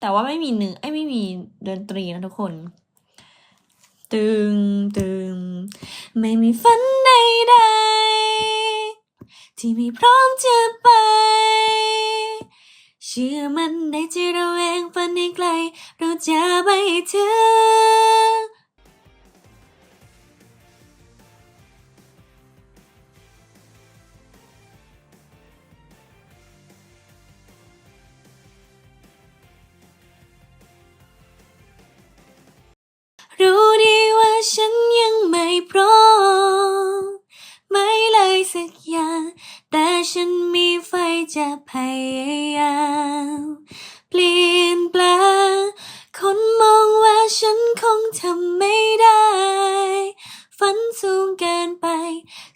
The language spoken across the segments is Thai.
แต่ว่าไม่มีเนื้อไอ้ไม่มีดนตรีนะทุกคน ตึงตึงไม่มีฝันใดๆที่ไม่พร้อมจะไป เชื่อมันในใจเราเองฝันในไกล เราจะไปถึง แต่ฉันมีไฟจะพยายามเปลี่ยนแปลงคนมองว่าฉันคงทำไม่ได้ ฝันสูงเกินไป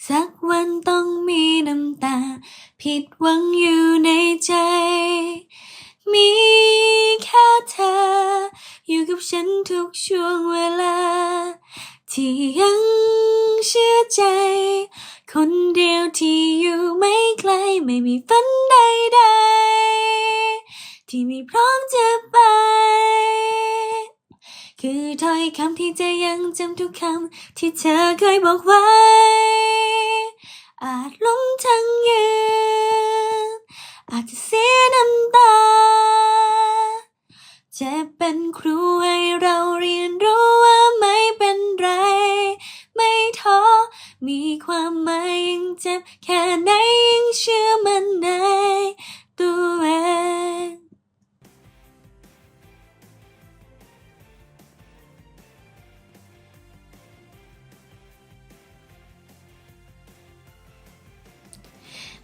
สักวันต้องมีน้ำตา ผิดหวังอยู่ในใจ มีแค่เธอ อยู่กับฉันทุกช่วงเวลา ที่ยังเชื่อใจ คนเดียวที่อยู่ไม่ไกลไม่มีฝันใดๆ ที่ไม่พร้อมจะไป คือถ้อยคำที่เธอยังจำทุกคำที่เธอเคยบอกไว้ อาจล้มทั้งยืน อาจจะเสียน้ำตา จะเป็นครูให้เราเรียนรู้ว่าไม่เป็นไร ไม่ท้อมีความหมาย เจ็บแค่ไหนยังเชื่อมันในตัวเอง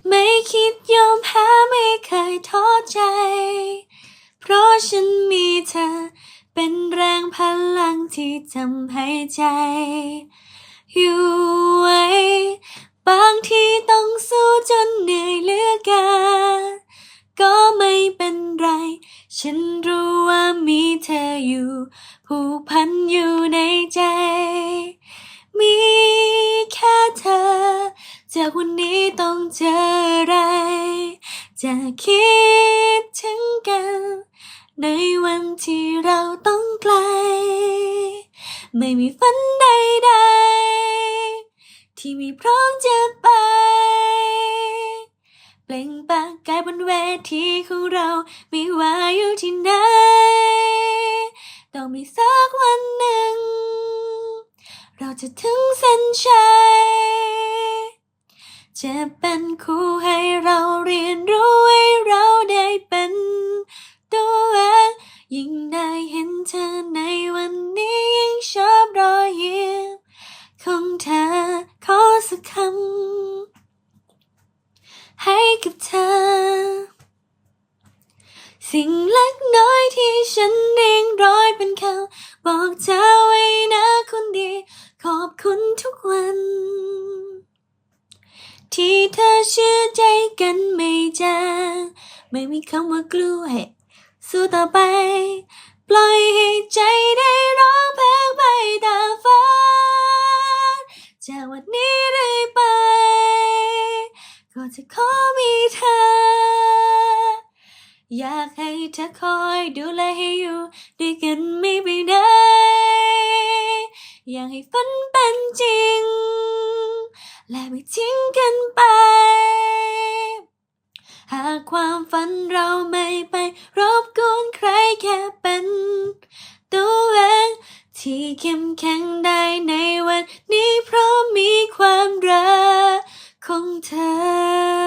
ไม่คิดยอมแพ้ไม่เคยท้อใจ เพราะฉันมีเธอ เป็นแรงพลังที่ทำให้ใจ อยู่ บางทีต้องสู้จนเหนื่อยเหลือเกินก็ไม่เป็นไร ฉันรู้ว่ามีเธออยู่ ผูกพันอยู่ในใจ มีแค่เธอ จากวันนี้ต้องเจออะไร จะคิดถึงกัน ในวันที่เราต้องไกล ไม่มีฝันใดๆ ที่ไม่พร้อมจะไป เปล่งปากกายบนเวทีของเราไม่ว่าอยู่ที่ไหน ต้องมีสักวันหนึ่ง เราจะถึงเส้นชัยจะเป็นครูให้เราเรียนรู้ ให้กับเธอ สิ่งเล็กน้อยที่ฉันเรียงร้อยเป็นคำบอกเธอไว้นะคนดี ขอบคุณทุกวัน ที่เธอเชื่อใจกันไม่จางไม่มีคำว่ากลัวให้สู้ต่อไป ปล่อยให้ใจ ก็จะขอมีเธอ อยากให้เธอคอยดูแลให้อยู่ด้วยกันไม่ไปไหนอยากให้ฝันเป็นจริง และไม่ทิ้งกันไปหากความฝันเราไม่ไปรบกวนใครแค่เป็นตัวเองที่เข้มแข็งได้ในวันนี้เพราะมีความรัก เธอ